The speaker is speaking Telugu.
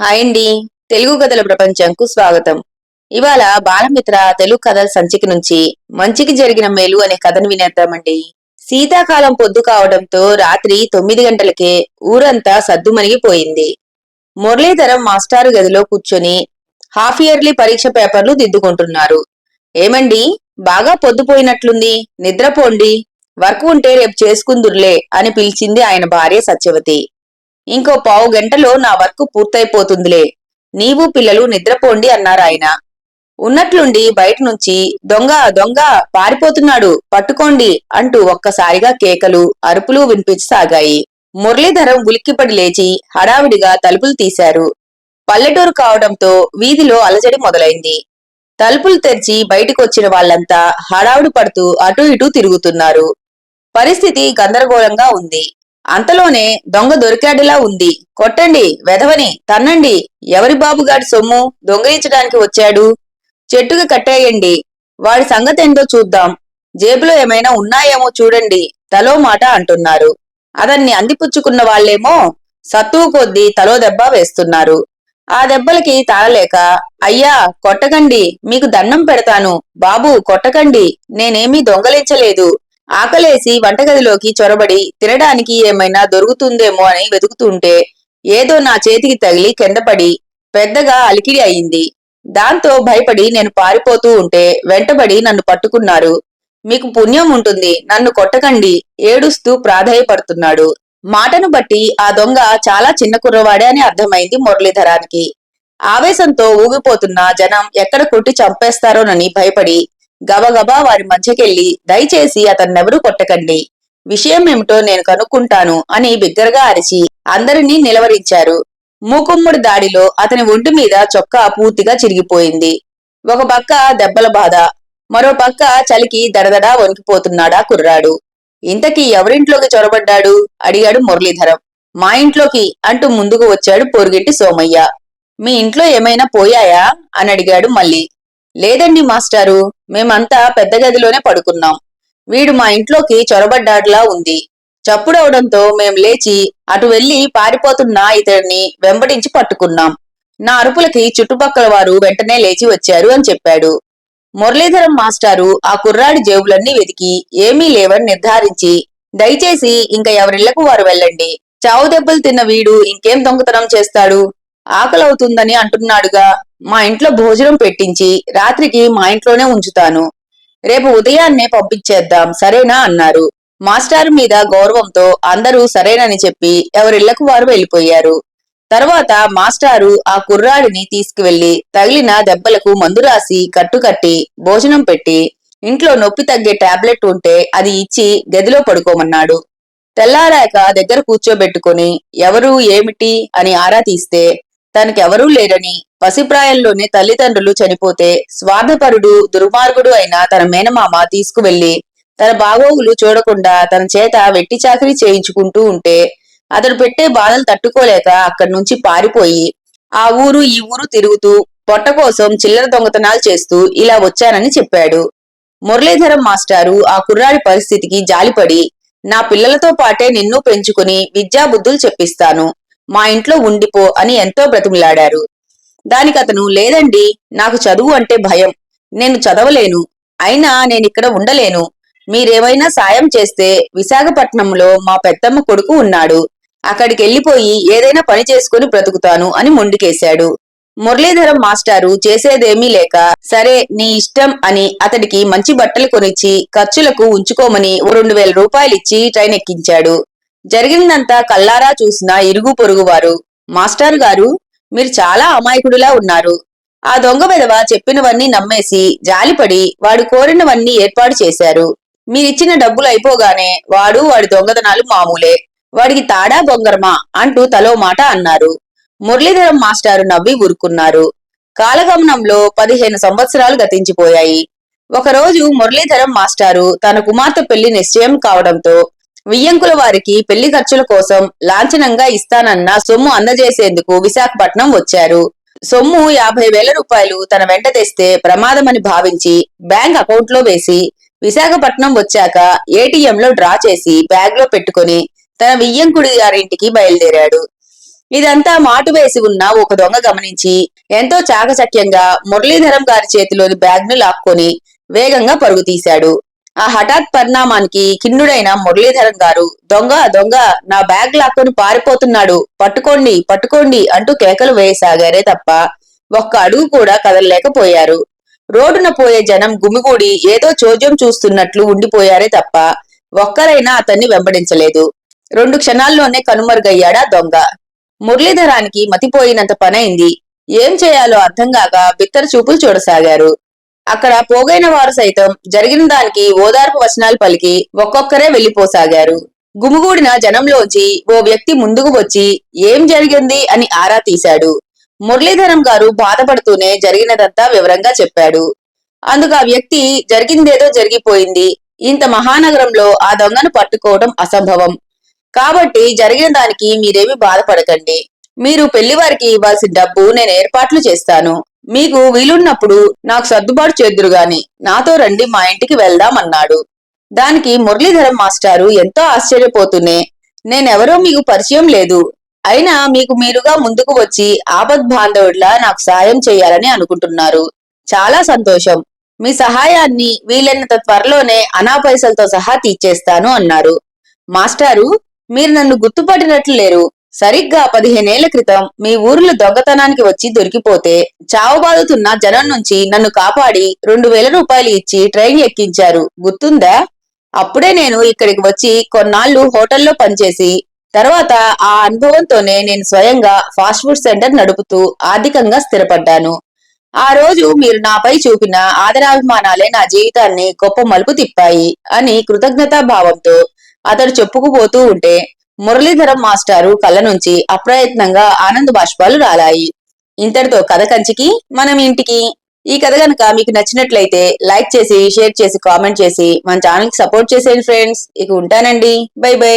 హాయ్ అండి. తెలుగు కథల ప్రపంచంకు స్వాగతం. ఇవాళ బాలమిత్ర తెలుగు కథల సంచిక నుంచి మంచికి జరిగిన మేలు అనే కథను వినేద్దామండి. శీతాకాలం పొద్దు కావడంతో రాత్రి తొమ్మిది గంటలకే ఊరంతా సద్దుమణిగిపోయింది. మురళీధరం మాస్టారు గదిలో కూర్చొని హాఫ్ ఇయర్లీ పరీక్ష పేపర్లు దిద్దుకుంటున్నారు. ఏమండి? బాగా పొద్దుపోయినట్లుంది నిద్రపోండి. వర్క్ ఉంటే రేపు చేసుకుందుర్లే అని పిలిచింది ఆయన భార్య సత్యవతి. ఇంకో పావు గంటలో నా వర్క్ పూర్తయిపోతుందిలే. నీవు పిల్లలు నిద్రపోండి అన్నారాయన ఉన్నట్లుండి బయట నుంచి దొంగ దొంగ పారిపోతున్నాడు పట్టుకోండి అంటూ ఒక్కసారిగా కేకలు అరుపులు వినిపించసాగాయి. మురళీధరం ఉలిక్కిపడి లేచి హడావిడిగా తలుపులు తీశారు. పల్లెటూరు కావడంతో వీధిలో అలజడి మొదలైంది. తలుపులు తెరిచి బయటికొచ్చిన వాళ్ళంతా హడావుడి పడుతూ అటూ ఇటూ తిరుగుతున్నారు. పరిస్థితి గందరగోళంగా ఉంది. అంతలోనే దొంగ దొరికాడిలా ఉంది. కొట్టండి వెధవని తన్నండి. ఎవరి బాబుగాడి సొమ్ము దొంగలించడానికి వచ్చాడు? చెట్టుకు కట్టేయండి. వాడి సంగతేంటో చూద్దాం. జేబులో ఏమైనా ఉన్నాయేమో చూడండి తలో మాట అంటున్నారు. అతన్ని అందిపుచ్చుకున్న వాళ్ళేమో సత్తువు కొద్దీ తలో దెబ్బ వేస్తున్నారు. ఆ దెబ్బలకి తాళలేక అయ్యా కొట్టకండి మీకు దండం పెడతాను. బాబు కొట్టకండి నేనేమీ దొంగలించలేదు. ఆకలేసి వంటగదిలోకి చొరబడి తినడానికి ఏమైనా దొరుకుతుందేమో అని వెతుకుతుంటే ఏదో నా చేతికి తగిలి కిందపడి పెద్దగా అలికిడి అయింది. దాంతో భయపడి నేను పారిపోతూ ఉంటే వెంటబడి నన్ను పట్టుకున్నారు. మీకు పుణ్యం ఉంటుంది. నన్ను కొట్టకండి. ఏడుస్తూ ప్రాధాయపడుతున్నాడు. మాటను బట్టి ఆ దొంగ చాలా చిన్న కుర్రవాడే అని అర్థమైంది మురళీధరానికి. ఆవేశంతో ఊగిపోతున్న జనం ఎక్కడ కొట్టి చంపేస్తారోనని భయపడి గబగబా వారి మధ్యకెళ్ళి దయచేసి అతన్నెవరూ కొట్టకండి. విషయం ఏమిటో నేను కనుక్కుంటాను అని బిగ్గరగా అరిచి అందరినీ నిలవరించారు. మూకుమ్ముడి దాడిలో అతని ఒంటి మీద చొక్కా పూర్తిగా చిరిగిపోయింది. ఒక పక్క దెబ్బల బాధ మరో పక్క చలికి దడదడా వణికిపోతున్నాడా కుర్రాడు. ఇంతకీ ఎవరింట్లోకి చొరబడ్డాడు? అడిగాడు మురళీధరం. మా ఇంట్లోకి అంటూ ముందుకు వచ్చాడు పొరుగింటి సోమయ్య. మీ ఇంట్లో ఏమైనా పోయాయా? అని అడిగాడు మళ్ళీ. లేదండి మాస్టారు మేమంతా పెద్ద గదిలోనే పడుకున్నాం. వీడు మా ఇంట్లోకి చొరబడ్డాడులా ఉంది. చప్పుడవడంతో మేం లేచి అటు వెళ్ళి పారిపోతున్న ఇతడిని వెంబడించి పట్టుకున్నాం. నా అరుపులకి చుట్టుపక్కల వారు వెంటనే లేచి వచ్చారు అని చెప్పాడు. మురళీధరం మాస్టారు ఆ కుర్రాడి జేబులన్నీ వెతికి ఏమీ లేవని నిర్ధారించి దయచేసి ఇంకా ఎవరిళ్ళకు వారు వెళ్ళండి. చావు దెబ్బలు తిన్న వీడు ఇంకేం దొంగతనం చేస్తాడు? ఆకలవుతుందని అంటున్నాడుగా. మా ఇంట్లో భోజనం పెట్టించి రాత్రికి మా ఇంట్లోనే ఉంచుతాను. రేపు ఉదయాన్నే పంపించేద్దాం సరేనా? అన్నారు. మాస్టర్ మీద గౌరవంతో అందరూ సరేనని చెప్పి ఎవరిళ్ళకు వారు వెళ్ళిపోయారు తర్వాత మాస్టారు ఆ కుర్రాడిని తీసుకువెళ్ళి తగిలిన దెబ్బలకు మందు రాసి కట్టుకట్టి భోజనం పెట్టి ఇంట్లో నొప్పి తగ్గే టాబ్లెట్ ఉంటే అది ఇచ్చి గదిలో పడుకోమన్నాడు. తెల్లారాక దగ్గర కూర్చోబెట్టుకుని ఎవరు ఏమిటి అని ఆరా తీస్తే తనకెవరూ లేరని పసిప్రాయంలోనే తల్లిదండ్రులు చనిపోతే స్వార్థపరుడు దుర్మార్గుడు అయిన తన మేనమామ తీసుకువెళ్ళి తన బాగోగులు చూడకుండా తన చేత వెట్టి చాకరీ చేయించుకుంటూ ఉంటే అతడు పెట్టే బాధలు తట్టుకోలేక అక్కడి నుంచి పారిపోయి ఆ ఊరు ఈ ఊరు తిరుగుతూ పొట్ట కోసం చిల్లర దొంగతనాలు చేస్తూ ఇలా వచ్చానని చెప్పాడు. మురళీధరం మాస్టారు ఆ కుర్రాడి పరిస్థితికి జాలిపడి నా పిల్లలతో పాటే నిన్ను పెంచుకుని విద్యాబుద్ధులు చెప్పిస్తాను. మా ఇంట్లో ఉండిపో అని ఎంతో బ్రతిమిలాడారు. దానికి అతను లేదండి నాకు చదువు అంటే భయం. నేను చదవలేను. అయినా నేనిక్కడ ఉండలేను. మీరేమైనా సాయం చేస్తే విశాఖపట్నంలో మా పెద్దమ్మ కొడుకు ఉన్నాడు. అక్కడికి వెళ్ళిపోయి ఏదైనా పని చేసుకుని బ్రతుకుతాను అని మొండికేశాడు. మురళీధరం మాస్టారు చేసేదేమీ లేక సరే నీ ఇష్టం అని అతడికి మంచి బట్టలు కొనిచ్చి ఖర్చులకు ఉంచుకోమని ఓ రెండు వేల రూపాయలిచ్చి ట్రైన్ ఎక్కించాడు. జరిగిందంతా కల్లారా చూసిన ఇరుగు పొరుగు వారు మాస్టర్ గారు మీరు చాలా అమాయకుడిలా ఉన్నారు. ఆ దొంగ విధవ చెప్పినవన్నీ నమ్మేసి జాలిపడి వాడు కోరినవన్నీ ఏర్పాటు చేశారు. మీరిచ్చిన డబ్బులు అయిపోగానే వాడు వాడి దొంగతనాలు మామూలే. వాడికి తాడా బొంగరమా అంటూ తలో మాట అన్నారు. మురళీధరం మాస్టారు నవ్వి ఊరుకున్నారు. కాలగమనంలో పదిహేను సంవత్సరాలు గతించిపోయాయి. ఒకరోజు మురళీధరం మాస్టారు తన కుమార్తె పెళ్ళి నిశ్చయం కావడంతో వియ్యంకుల వారికి పెళ్ళి ఖర్చుల కోసం లాంఛనంగా ఇస్తానన్న సొమ్ము అందజేసేందుకు విశాఖపట్నం వచ్చారు. సొమ్ము యాభై వేల రూపాయలు తన వెంట తెస్తే ప్రమాదమని భావించి బ్యాంక్ అకౌంట్లో వేసి విశాఖపట్నం వచ్చాక ఏటీఎం లో డ్రా చేసి బ్యాగ్లో పెట్టుకుని తన వియ్యంకుడి గారింటికి బయలుదేరాడు. ఇదంతా మాటు వేసి ఉన్న ఒక దొంగ గమనించి ఎంతో చాకచక్యంగా మురళీధరం గారి చేతిలోని బ్యాగ్ను లాక్కొని వేగంగా పరుగు తీశాడు. ఆ హఠాత్ పరిణామానికి కిన్నుడైన మురళీధరం గారు దొంగ దొంగ నా బ్యాగ్ లాక్కొని పారిపోతున్నాడు. పట్టుకోండి పట్టుకోండి అంటూ కేకలు వేయసాగారే తప్ప ఒక్క అడుగు కూడా కదలలేకపోయారు. రోడ్డున పోయే జనం గుమిగూడి ఏదో చోద్యం చూస్తున్నట్లు ఉండిపోయారే తప్ప ఒక్కరైనా అతన్ని వెంబడించలేదు. రెండు క్షణాల్లోనే కనుమరుగయ్యాడా దొంగ? మురళీధరానికి మతిపోయినంత పనైంది. ఏం చేయాలో అర్థం కాక బిత్తర చూపులు చూడసాగారు. అక్కడ పోగైన వారు సైతం జరిగిన దానికి ఓదార్పు వచనాలు పలికి ఒక్కొక్కరే వెళ్ళిపోసాగారు గుమిగూడిన జనంలోంచి ఓ వ్యక్తి ముందుకు వచ్చి ఏం జరిగింది? అని ఆరా తీశాడు. మురళీధరం గారు బాధపడుతూనే జరిగినదంతా వివరంగా చెప్పాడు. అందుకు ఆ వ్యక్తి జరిగిందేదో జరిగిపోయింది. ఇంత మహానగరంలో ఆ దొంగను పట్టుకోవడం అసంభవం. కాబట్టి జరిగిన దానికి మీరేమి బాధపడకండి. మీరు పెళ్ళివారికి ఇవ్వాల్సిన డబ్బు నేను ఏర్పాట్లు చేస్తాను. మీకు వీలున్నప్పుడు నాకు సర్దుబాటు చేద్దురు గాని నాతో రండి మా ఇంటికి వెళ్దాం అన్నాడు దానికి మురళీధరం మాస్టారు ఎంతో ఆశ్చర్యపోతూనే నేనెవరో మీకు పరిచయం లేదు. అయినా మీకు మీరుగా ముందుకు వచ్చి ఆపద్ బాంధవుడిలా నాకు సహాయం చేయాలని అనుకుంటున్నారు. చాలా సంతోషం. మీ సహాయాన్ని వీలైనంత త్వరలోనే అనాపైసలతో సహా తీర్చేస్తాను అన్నారు. మాస్టారు మీరు నన్ను గుర్తుపట్టినట్లు లేరు. సరిగ్గా పదిహేనేళ్ళ క్రితం మీ ఊర్లో దొంగతనానికి వచ్చి దొరికిపోతే చావబాదుతున్న జనం నుంచి నన్ను కాపాడి రెండు వేల రూపాయలు ఇచ్చి ట్రైన్ ఎక్కించారు. గుర్తుందా? అప్పుడే నేను ఇక్కడికి వచ్చి కొన్నాళ్ళు హోటల్లో పనిచేసి తర్వాత ఆ అనుభవంతోనే నేను స్వయంగా ఫాస్ట్ ఫుడ్ సెంటర్ నడుపుతూ ఆర్థికంగా స్థిరపడ్డాను. ఆ రోజు మీరు నాపై చూపిన ఆదరాభిమానాలే నా జీవితాన్ని గొప్ప మలుపు తిప్పాయి అని కృతజ్ఞతా భావంతో అతడు చెప్పుకుపోతూ ఉంటే మురళీధరం మాస్టారు కళ్ళ నుంచి అప్రయత్నంగా ఆనంద బాష్పాలు రాలాయి. ఇంతటితో కథ కంచికి మనం ఇంటికి. ఈ కథ గనక మీకు నచ్చినట్లయితే లైక్ చేసి షేర్ చేసి కామెంట్ చేసి మన ఛానల్కి సపోర్ట్ చేసేయండి ఫ్రెండ్స్. ఇక ఉంటానండి. Bye bye.